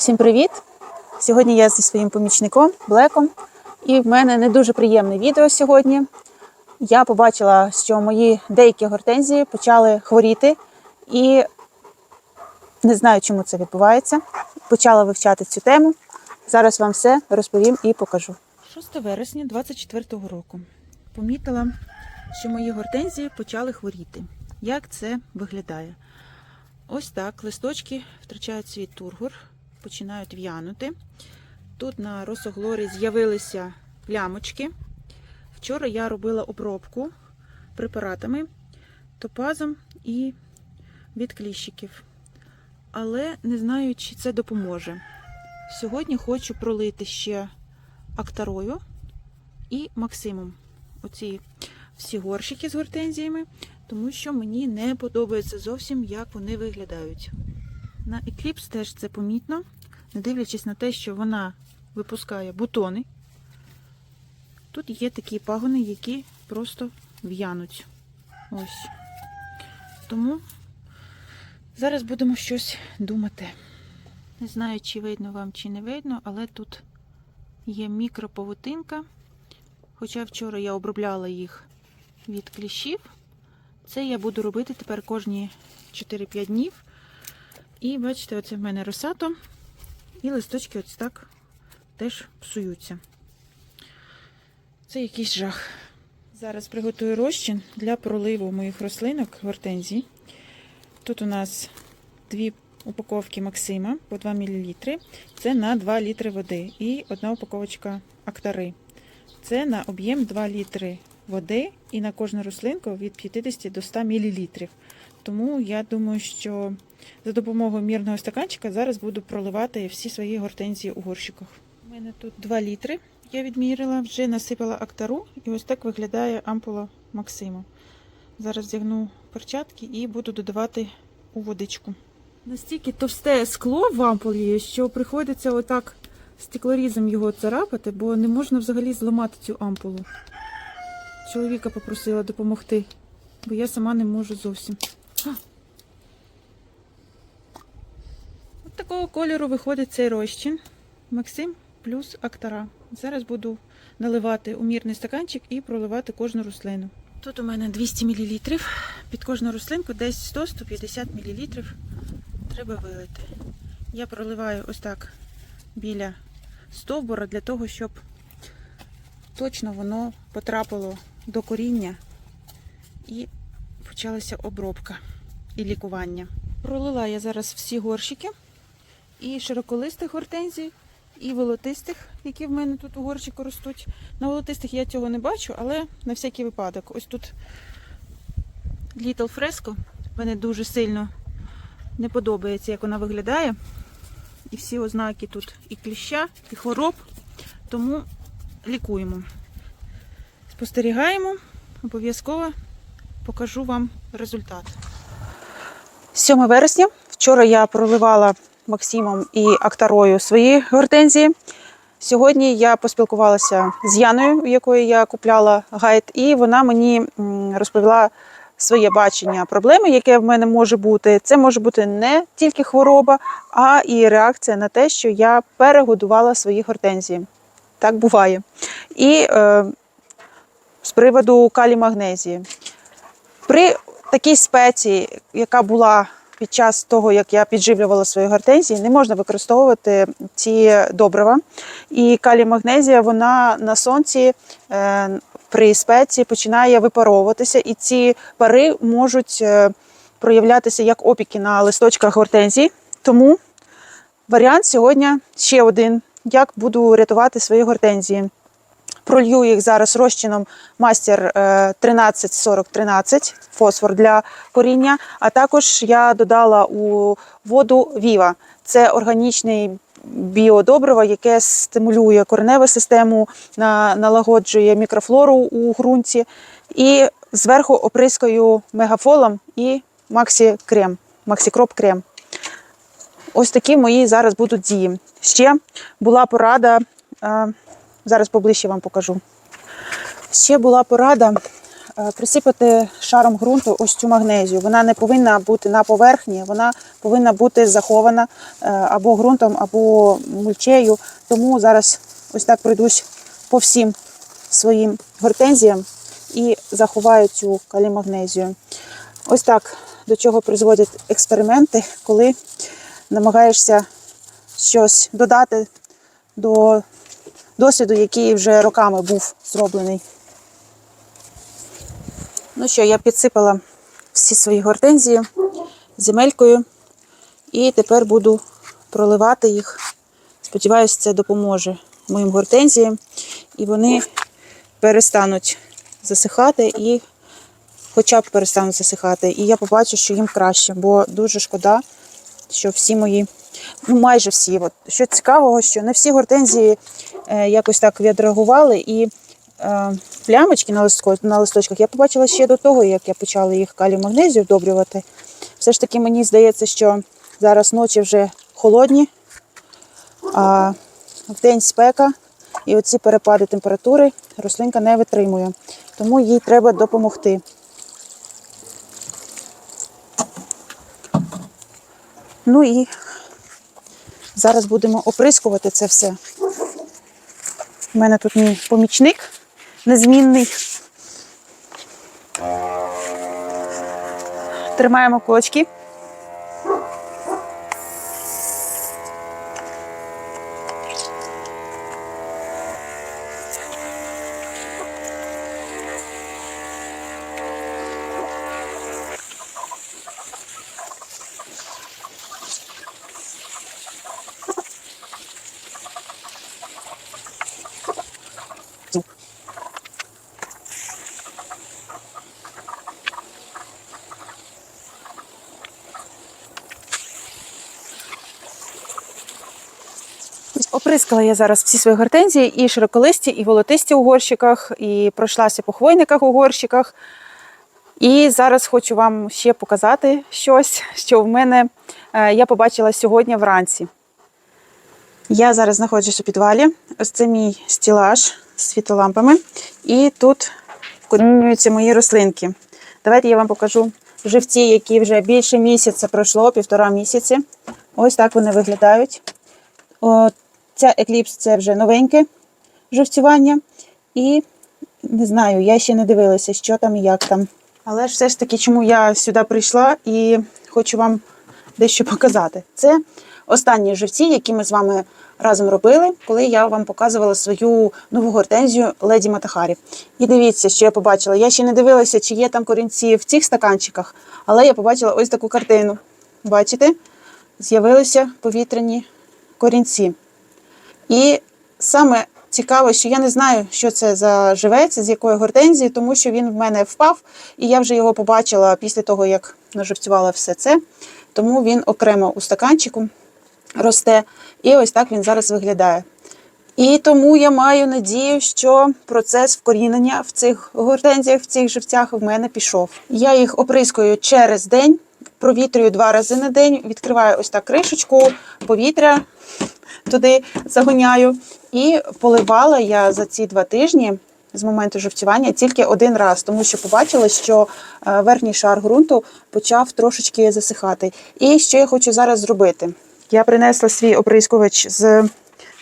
Всім привіт! Сьогодні я зі своїм помічником Блеком, і в мене не дуже приємне відео сьогодні. Я побачила, що мої деякі гортензії почали хворіти, і не знаю, чому це відбувається. Почала вивчати цю тему. Зараз вам все розповім і покажу. 6 вересня 2024 року помітила, що мої гортензії почали хворіти. Як це виглядає? Ось так листочки втрачають свій тургор, починають в'янути. Тут на росоглорі з'явилися плямочки. Вчора я робила обробку препаратами, топазом і від кліщиків. Але не знаю, чи це допоможе. Сьогодні хочу пролити ще актарою і максимум. Оці всі горщики з гортензіями, тому що мені не подобається зовсім, як вони виглядають. На екліпс теж це помітно, не дивлячись на те, що вона випускає бутони. Тут є такі пагони, які просто в'януть. Ось. Тому зараз будемо щось думати. Не знаю, чи видно вам, чи не видно, але тут є мікропавутинка. Хоча вчора я обробляла їх від кліщів. Це я буду робити тепер кожні 4-5 днів. І бачите, оце в мене росато. І листочки ось так теж псуються. Це якийсь жах. Зараз приготую розчин для проливу моїх рослинок гортензій. Тут у нас дві упаковки Максима по 2 мл. Це на 2 літри води. І одна упаковочка Актари. Це на об'єм 2 літри води і на кожну рослинку від 50 до 100 мл. Тому я думаю, що за допомогою мірного стаканчика зараз буду проливати всі свої гортензії у горщиках. У мене тут 2 літри. Я відмірила, вже насипала актару, і ось так виглядає ампула Максима. Зараз вдягну перчатки і буду додавати у водичку. Настільки товсте скло в ампулі, що приходиться отак стеклорізом його царапати, бо не можна взагалі зламати цю ампулу. Чоловіка попросила допомогти, бо я сама не можу зовсім. От такого кольору виходить цей розчин. Максим плюс актара. Зараз буду наливати у мірний стаканчик і проливати кожну рослину. Тут у мене 200 мл. Під кожну рослинку десь 100-150 мл треба вилити. Я проливаю ось так біля стовбура для того, щоб точно воно потрапило до коріння і почалася обробка і лікування. Пролила я зараз всі горщики і широколистих гортензій, і волотистих, які в мене тут у горщику ростуть. На волотистих я цього не бачу, але на всякий випадок. Ось тут Little Fresco. Мене дуже сильно не подобається, як вона виглядає. І всі ознаки тут і кліща, і хвороб. Тому лікуємо. Спостерігаємо, обов'язково покажу вам результат. 7 вересня. Вчора я проливала Максимом і Актарою свої гортензії. Сьогодні я поспілкувалася з Яною, у якої я купляла гайд, і вона мені розповіла своє бачення проблеми, яке в мене може бути. Це може бути не тільки хвороба, а і реакція на те, що я перегодувала свої гортензії. Так буває. І е, з приводу калій магнезії. При такій спеції, яка була під час того, як я підживлювала свої гортензії, не можна використовувати ці добрива. І калій магнезія, вона на сонці е, при спеції починає випаровуватися, і ці пари можуть е, проявлятися як опіки на листочках гортензій. Тому варіант сьогодні ще один, як буду рятувати свої гортензії. Пролью їх зараз розчином мастер 13-40-13 фосфор для коріння. А також я додала у воду Віва. Це органічний біодобриво, яке стимулює кореневу систему, налагоджує мікрофлору у ґрунті. І зверху оприскаю мегафолом і максі-крем, максі-кроп-крем. Ось такі мої зараз будуть дії. Ще була порада. Зараз поближче вам покажу. Ще була порада е, присипати шаром ґрунту ось цю магнезію. Вона не повинна бути на поверхні, вона повинна бути захована е, або ґрунтом, або мульчею. Тому зараз ось так пройдусь по всім своїм гортензіям і заховаю цю калімагнезію. Ось так до чого призводять експерименти, коли намагаєшся щось додати до досвіду, який вже роками був зроблений. Ну що, я підсипала всі свої гортензії земелькою і тепер буду проливати їх. Сподіваюся, це допоможе моїм гортензіям, і вони перестануть засихати і хоча б перестануть засихати. І я побачу, що їм краще, бо дуже шкода, що всі мої, ну майже всі, от, що цікавого, що не всі гортензії е, якось так відреагували. І е, плямочки на, листко, на листочках я побачила ще до того, як я почала їх калію магнезію вдобрювати. Все ж таки мені здається, що зараз ночі вже холодні, а в день спека, і оці перепади температури рослинка не витримує. Тому їй треба допомогти. Ну і зараз будемо оприскувати це все. У мене тут мій помічник незмінний. Тримаємо кулачки. Оприскала я зараз всі свої гортензії, і широколисті, і волотисті у горщиках, і пройшлася по хвойниках у горщиках. І зараз хочу вам ще показати щось, що в мене е, я побачила сьогодні вранці. Я зараз знаходжусь у підвалі. Ось це мій стілаж з світлолампами. І тут вкорінюються мої рослинки. Давайте я вам покажу живці, які вже більше місяця пройшло, півтора місяці. Ось так вони виглядають. О, Ця екліпс це вже новеньке живцювання. І не знаю, я ще не дивилася, що там і як там. Але ж все ж таки, чому я сюди прийшла і хочу вам дещо показати. Це останні живці, які ми з вами разом робили, коли я вам показувала свою нову гортензію Леді Матахарі. І дивіться, що я побачила. Я ще не дивилася, чи є там корінці в цих стаканчиках, але я побачила ось таку картину. Бачите? З'явилися повітряні корінці. І саме цікаво, що я не знаю, що це за живець, з якої гортензії, тому що він в мене впав, і я вже його побачила після того, як наживцювала все це. Тому він окремо у стаканчику росте. І ось так він зараз виглядає. І тому я маю надію, що процес вкорінення в цих гортензіях, в цих живцях в мене пішов. Я їх оприскую через день, провітрюю два рази на день, відкриваю ось так кришечку, повітря туди загоняю. І поливала я за ці два тижні з моменту жовтювання тільки один раз, тому що побачила, що е, верхній шар ґрунту почав трошечки засихати. І що я хочу зараз зробити? Я принесла свій оприскувач з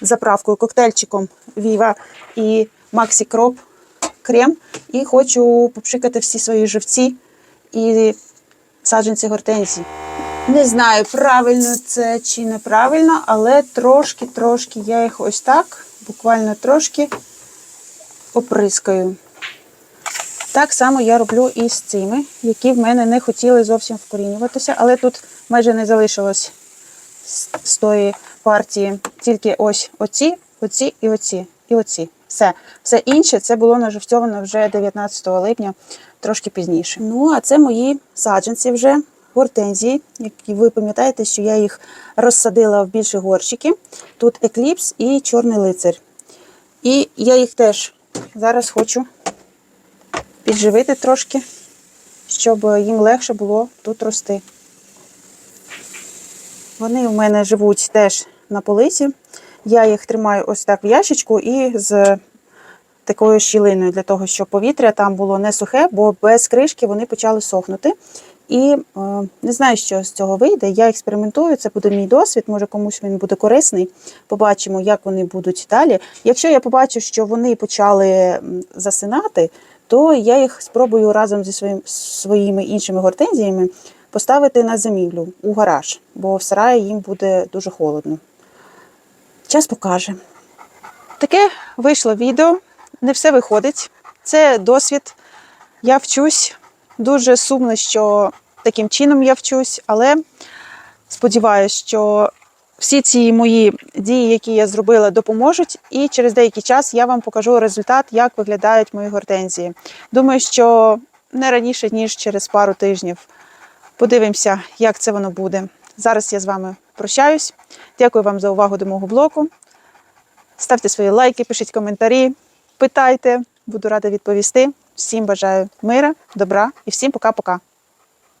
заправкою коктейльчиком Viva і Maxi Crop крем, і хочу попшикати всі свої живці і саджанці гортензії. Не знаю, правильно це чи неправильно, але трошки-трошки я їх ось так, буквально трошки оприскаю. Так само я роблю і з цими, які в мене не хотіли зовсім вкорінюватися, але тут майже не залишилось з- тої партії. Тільки ось оці, оці і оці, і оці. Все. Все інше це було наживцьовано вже 19 липня, трошки пізніше. Ну, а це мої саджанці вже гортензії, які ви пам'ятаєте, що я їх розсадила в більші горщики. Тут екліпс і чорний лицар. І я їх теж зараз хочу підживити трошки, щоб їм легше було тут рости. Вони у мене живуть теж на полиці. Я їх тримаю ось так в ящичку і з такою щілиною для того, щоб повітря там було не сухе, бо без кришки вони почали сохнути. І е, не знаю, що з цього вийде. Я експериментую, це буде мій досвід. Може комусь він буде корисний. Побачимо, як вони будуть далі. Якщо я побачу, що вони почали засинати, то я їх спробую разом зі своїм, своїми іншими гортензіями поставити на зимівлю у гараж, бо в сараї їм буде дуже холодно. Час покаже. Таке вийшло відео. Не все виходить. Це досвід. Я вчусь. Дуже сумно, що таким чином я вчусь, але сподіваюся, що всі ці мої дії, які я зробила, допоможуть, і через деякий час я вам покажу результат, як виглядають мої гортензії. Думаю, що не раніше, ніж через пару тижнів. Подивимося, як це воно буде. Зараз я з вами прощаюсь. Дякую вам за увагу до мого блоку. Ставте свої лайки, пишіть коментарі, питайте, буду рада відповісти. Всім бажаю мира, добра і всім пока-пока.